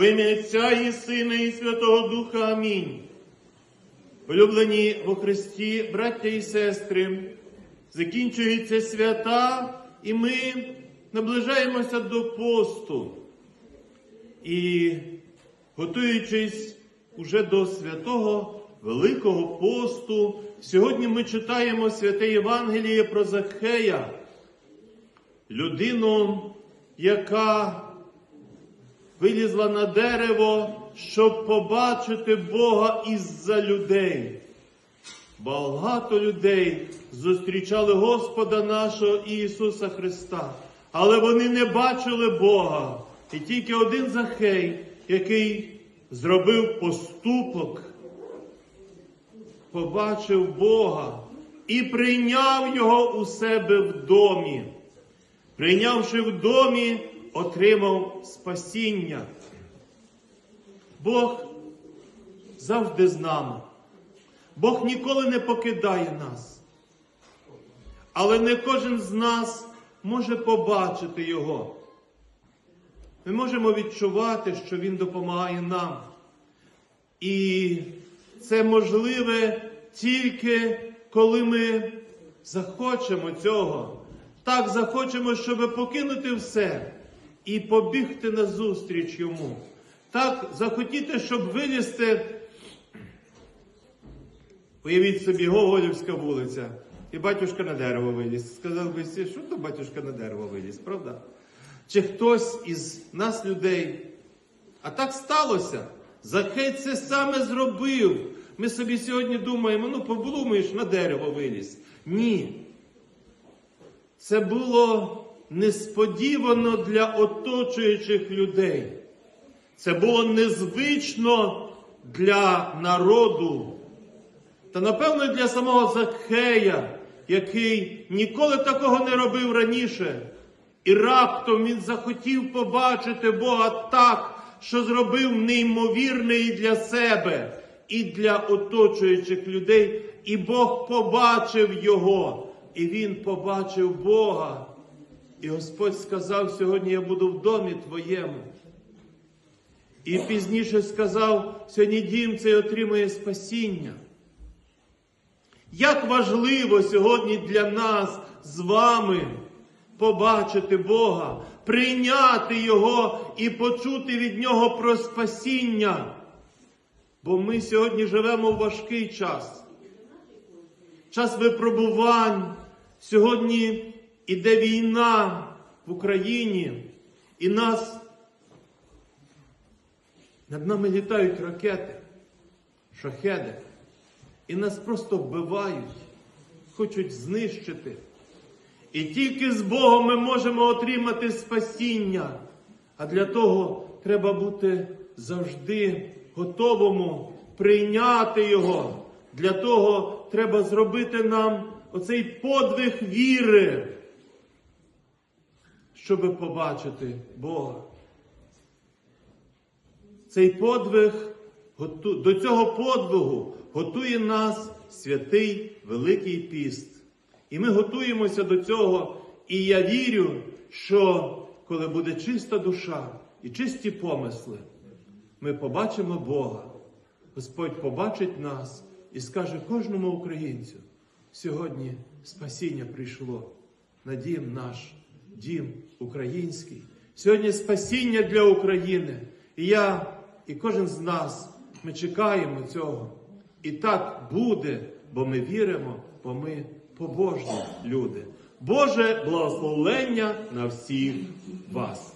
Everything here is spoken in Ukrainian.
В ім'я Отця і Сина, і Святого Духа. Амінь. Улюблені во Христі, браття і сестри, закінчуються свята, і ми наближаємося до посту. І готуючись уже до святого Великого посту, сьогодні ми читаємо святе Євангеліє про Захея, людину, яка вилізла на дерево, щоб побачити Бога із-за людей. Багато людей зустрічали Господа нашого Ісуса Христа, але вони не бачили Бога. І тільки один Захей, який зробив поступок, побачив Бога і прийняв його у себе в домі. Прийнявши в домі, отримав спасіння. Бог завжди з нами. Бог ніколи не покидає нас. Але не кожен з нас може побачити Його. Ми можемо відчувати, що Він допомагає нам. І це можливе тільки коли ми захочемо цього. Так захочемо, щоб покинути все і побігти назустріч йому. Так захотіти, щоб вилізти. Уявіть собі, Гоголівська вулиця. І батюшка на дерево виліз. Сказав би, всі, що то батюшка на дерево виліз, правда? Чи хтось із нас людей. А так сталося. Захей це саме зробив. Ми собі сьогодні думаємо, ну подумаєш, на дерево виліз. Ні. Це було несподівано для оточуючих людей. Це було незвично для народу. Та напевно для самого Закхея, який ніколи такого не робив раніше. І раптом він захотів побачити Бога так, що зробив неймовірне і для себе, і для оточуючих людей. І Бог побачив його, і він побачив Бога. І Господь сказав: сьогодні я буду в домі твоєму. І пізніше сказав, сьогодні дім цей отримує спасіння. Як важливо сьогодні для нас з вами побачити Бога, прийняти Його і почути від Нього про спасіння. Бо ми сьогодні живемо в важкий час. Час випробувань. Сьогодні іде війна в Україні, і нас над нами літають ракети, шахеди, і нас просто вбивають, хочуть знищити. І тільки з Богом ми можемо отримати спасіння. А для того треба бути завжди готовому прийняти Його. Для того треба зробити нам оцей подвиг віри, щоб побачити Бога. Цей подвиг, до цього подвигу готує нас святий Великий Піст. І ми готуємося до цього. І я вірю, що коли буде чиста душа і чисті помисли, ми побачимо Бога. Господь побачить нас і скаже кожному українцю: сьогодні спасіння прийшло на дім наш, дім український. Сьогодні спасіння для України. І я, і кожен з нас, ми чекаємо цього. І так буде, бо ми віримо, бо ми побожні люди. Боже благословення на всіх вас.